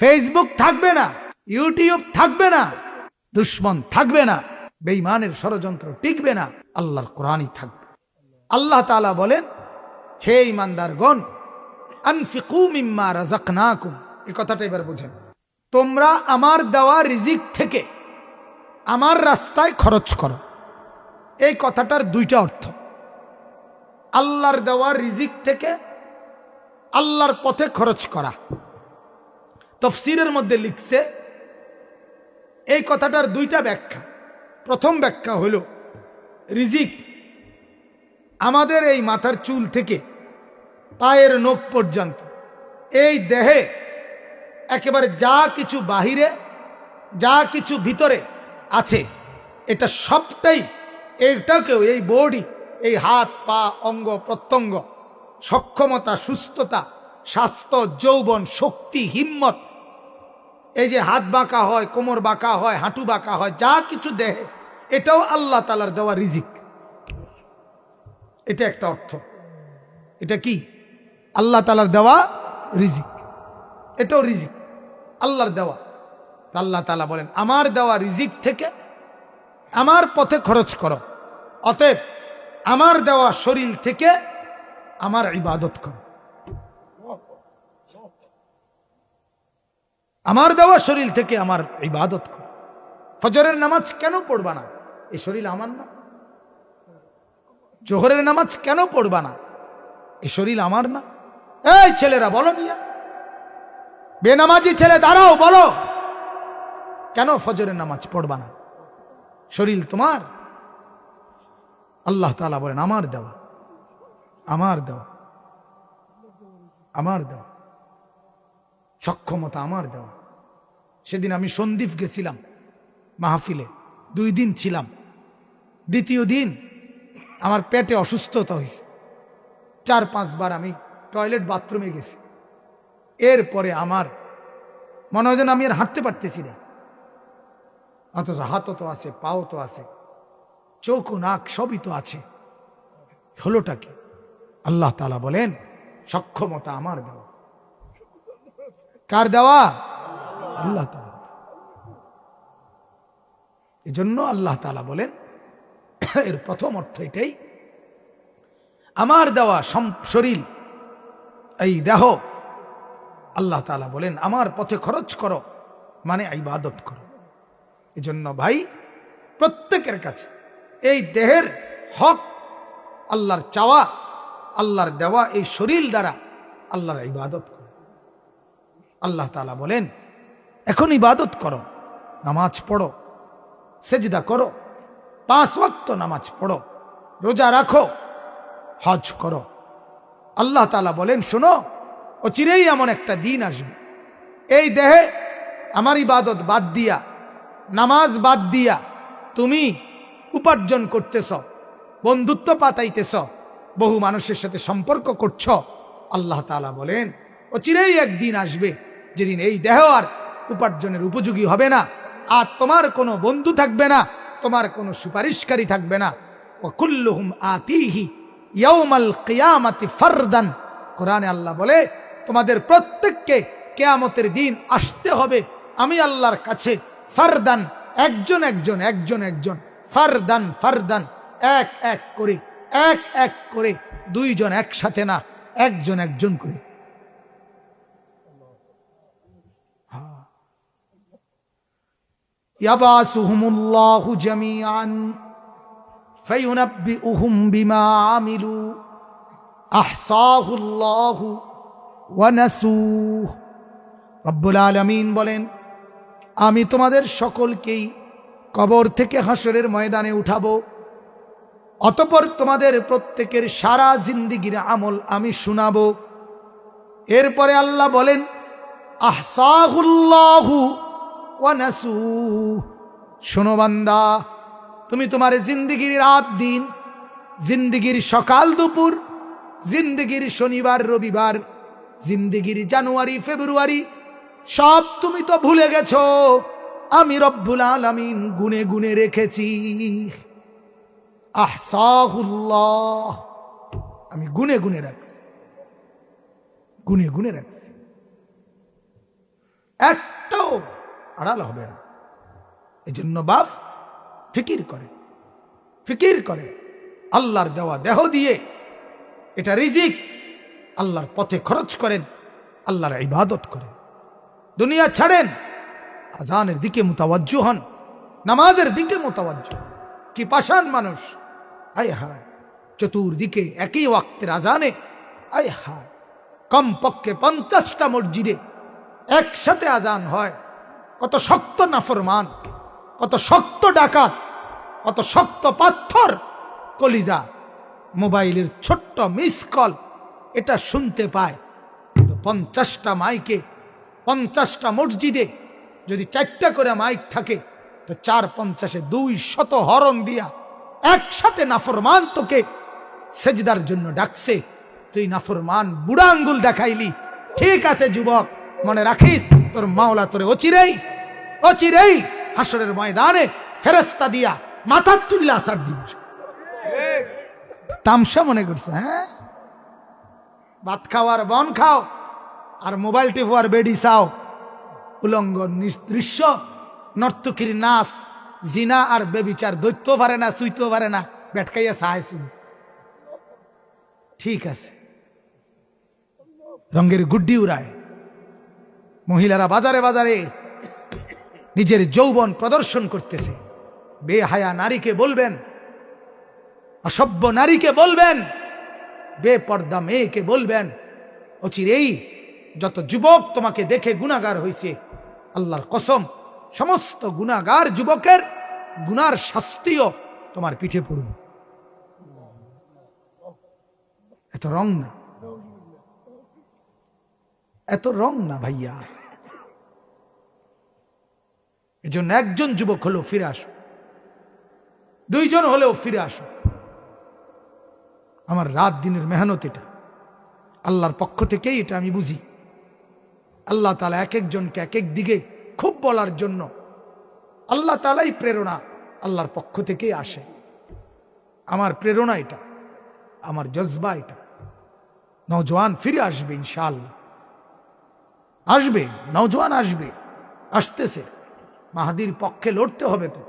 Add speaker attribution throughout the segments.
Speaker 1: Facebook থাকবে না YouTube থাকবে না, দুশ্মন থাকবে না, বেঈমানের ষড়যন্ত্র টিকবে না, আল্লাহর কোরআনই থাকবে। আল্লাহ তাআলা বলেন, হে ইমানদারগণ আনফিকু মিম্মা রাযাকনাকুম। এই কথাটা এবার বুঝেন। তোমরা আমার দেওয়া রিজিক থেকে আমার রাস্তায় খরচ করো। এই কথাটার দুইটা অর্থ। আল্লাহর দেওয়া রিজিক থেকে আল্লাহর পথে খরচ করা। তফসিরের মধ্যে লিখছে, এই কথাটার দুইটা ব্যাখ্যা। প্রথম ব্যাখ্যা হল, রিজিক আমাদের এই মাথার চুল থেকে পায়ের নখ পর্যন্ত, এই দেহে একেবারে যা কিছু বাহিরে, যা কিছু ভিতরে আছে, এটা সবটাই এইটাকেও এই বডি এই হাত, পা, অঙ্গ, প্রত্যঙ্গ, সক্ষমতা, সুস্থতা, স্বাস্থ্য, যৌবন, শক্তি, হিম্মত এই যে হাত বাঁকা হয়, কোমর বাঁকা হয়, হাঁটু বাঁকা হয়, যা কিছু দেহে, এটাও আল্লাহ তালার দেওয়া রিজিক। এটা একটা অর্থ। এটা কি? আল্লাহ তালার দেওয়া রিজিক। এটাও রিজিক। আল্লাহর দেওয়া। আল্লাহ তালা বলেন, আমার দেওয়া রিজিক থেকে আমার পথে খরচ করো। অতএব আমার দেওয়া শরীর থেকে আমার ইবাদত করো। আমার দেওয়া শরীর থেকে আমার ইবাদত করো। ফজরের নামাজ কেন পড়বা না? এই শরীর আমার না। জোহরের নামাজ কেন পড়বা না? এই শরীর আমার না। এই ছেলেরা, বলো মিয়া। বেনামাজি ছেলে, দাঁড়াও, বলো। কেন ফজরের নামাজ পড়বা না? শরীর তোমার? আল্লাহ তালা বলেন, আমার দেওয়া। আমার দেওয়া। আমার দেওয়া। সক্ষমতা আমার দেওয়া। সেদিন আমি সন্দীপ গেছিলাম মাহফিলে। দুই দিন ছিলাম। দ্বিতীয় দিন আমার পেটে অসুস্থতা হয়েছে। চার, পাঁচবার আমি টয়লেট বাথরুমে গেছি। এরপরে আমার মনে হয় যেন আমি আর হাঁটতে পারতেছি না। অথচ হাতও তো আছে, পাও তো আছে, চোখ নাক সবই তো আছে। হলোটা কি? আল্লাহ তালা বলেন, সক্ষমতা আমার দেওয়া। কার দেওয়া? আল্লাহ তালা এজন্য আল্লাহ তালা বলেন, এর প্রথম অর্থ এটাই, আমার দেওয়া শরীর, এই দেহ, আল্লাহ তালা বলেন, আমার পথে খরচ করো মানে ইবাদত করো। এজন্য ভাই, প্রত্যেকের কাছে এই দেহের হক, আল্লাহর চাওয়া, আল্লাহর দেওয়া এই শরীর দ্বারা আল্লাহর ইবাদত করো। আল্লাহ তালা বলেন, এখন ইবাদত করো, নামাজ পড়ো সেজদা করো। পাঁচ ওয়াক্ত নামাজ পড়ো। রোজা রাখো। হজ করো। আল্লাহ তালা বলেন, শোনো, অচিরেই এমন একটা দিন আসবে। এই দেহে আমার ইবাদত বাদ দিয়া, নামাজ বাদ দিয়া তুমি উপার্জন করতেছ, বন্ধুত্ব পাতাইতেছ, বহু মানুষের সাথে সম্পর্ক করছ। আল্লাহ তালা বলেন, অচিরেই একদিন আসবে যেদিন এই দেহ আর উপার্জনের উপযোগী হবে না। আর তোমার কোনো বন্ধু থাকবে না, তোমার কোনো সুপারিশকারী থাকবে না। ও কুল্লুহুম আতিহি ইয়াউমাল কেয়ামাতি ফারদান। কোরআনে আল্লাহ বলে, তোমাদের প্রত্যেককে কেয়ামতের দিন আসতে হবে। আমি আল্লাহর কাছে ফারদান, একজন একজন একজন একজন, ফারদান ফারদান, এক এক করে, এক এক করে, দুইজন একসাথে না, একজন একজন করে। ইয়াবাসুহুমুল্লাহু জামিআন ফায়ুনাব্বিউহুম বিমা আমিলু আহসাহুল্লাহু ওয়া নাসুহ রব্বুল আলামিন বলেন, আমি তোমাদের সকলকেই কবর থেকে হাসরের ময়দানে উঠাবো। অতপর তোমাদের প্রত্যেকের সারা জিন্দিগির আমল আমি শোনাব। এরপরে আল্লাহ বলেন, আহসাহুল্লাহু ওয়ানাসু শোনো বান্দা, তুমি তোমার জিন্দিগির রাত দিন, জিন্দিগির সকাল দুপুর, জিন্দিগির শনিবার, রবিবার, জিন্দিগির জানুয়ারি, ফেব্রুয়ারি, সব তুমি তো ভুলে গেছো। আমি রব্বুল আলামিন গুনে গুনে রেখেছি। আহসাহুল্লাহ। আমি গুনে গুনে রাখছি। গুনে গুনে রাখছি। একটাও আড়াল হবে না। এই জন্য বাপ ফিকির করে। ফিকির করে। আল্লাহর দেওয়া দেহ দিয়ে এটা রিজিক আল্লাহর পথে খরচ করেন, আল্লাহর ইবাদত করেন। দুনিয়া ছাড়েন, আজানের দিকে মোতাবাজ্য হন, নামাজের দিকে মোতাবাজ্য হন। কি পাষাণ মানুষ। আয় হায়, চতুর্দিকে একই ওয়াক্তের আজানে। আয় হায়, কমপক্ষে পঞ্চাশটা মসজিদে একসাথে আজান হয়। কত শক্ত নাফরমান, কত শক্ত ডাকাত, কত শক্ত পাথর, কলিজা, মোবাইলের ছোট্ট মিস কল, এটা শুনতে পায়। তো পঞ্চাশটা মাইকে, পঞ্চাশটা মসজিদে যদি চারটা করে মাইক থাকে, তো চার পঞ্চাশে দুই শত হরণ দিয়া একসাথে নাফরমান তোকে সেজদার জন্য ডাকছে। তুই নাফরমান বুড়া আঙ্গুল দেখাইলি। ঠিক আছে যুবক, মনে রাখিস? তোর মাওলা তোরে অচিরেই অচিরেই হাসরের ময়দানে ফেরেস্তা দিয়া মাথার তুললে আসার দিবস তামসা মনে করছে হ্যাঁ? ভাত খাওয়ার বন খাও, আর মোবাইল টিপোয়ার বেডি চাও। উলঙ্গ নিস- দৃশ্য নর্তকীর নাচ, জিনা আর বেবিচার দৈত্য পারে না সুইতে পারে না বেটকাইয়া সাহায় শুনি ঠিক আছে। রঙের গুড্ডি উড়ায়। মহিলারা বাজারে বাজারে নিজের যৌবন প্রদর্শন করতেছে। বেহায়া নারীকে বলবেন, অসভ্য নারীকে বলবেন, বেপর্দা মেয়েকে বলবেন অচিরেই যত যুবক তোমাকে দেখে গুণাগার হয়েছে আল্লাহর কসম, সমস্ত গুণাগার যুবকের গুনার শাস্তিও তোমার পিঠে পড়বে। এত রং না। এত রং না ভাইয়া। এজন্য একজন যুবক হলেও ফিরে আসো দুইজন হলেও ফিরে আসো আমার রাত দিনের মেহনত এটা। আল্লাহর পক্ষ থেকেই এটা আমি বুঝি। আল্লাহ তালা এক একজনকে এক এক দিকে খুব বলার জন্য আল্লাহ তালাই প্রেরণা আল্লাহর পক্ষ থেকেই আসে। আমার প্রেরণা এটা, আমার জজবা এটা। নৌজওয়ান ফিরে আসবে ইনশাআল্লাহ। আসবে নৌজওয়ান আসবে, আসতেছে। মাহাদির পক্ষে লড়তে হবে তো।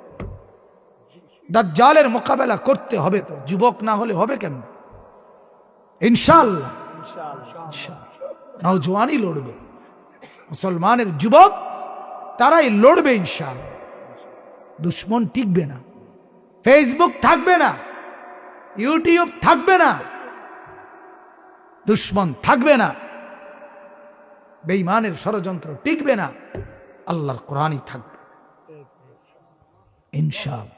Speaker 1: দাজ্জালের মোকাবেলা করতে হবে তো। যুবক না হলে হবে কেন? ইনশাল্লাহ নৌজওয়ানই লড়বে। মুসলমানের যুবক, তারাই লড়বে ইনশাল দুশ্মন টিকবে না। ফেসবুক থাকবে না। ইউটিউব থাকবে না। দুশ্মন থাকবে না। বেঈমানের ষড়যন্ত্র টিকবে না। আল্লাহর কোরআনই থাকবে। ইনশাল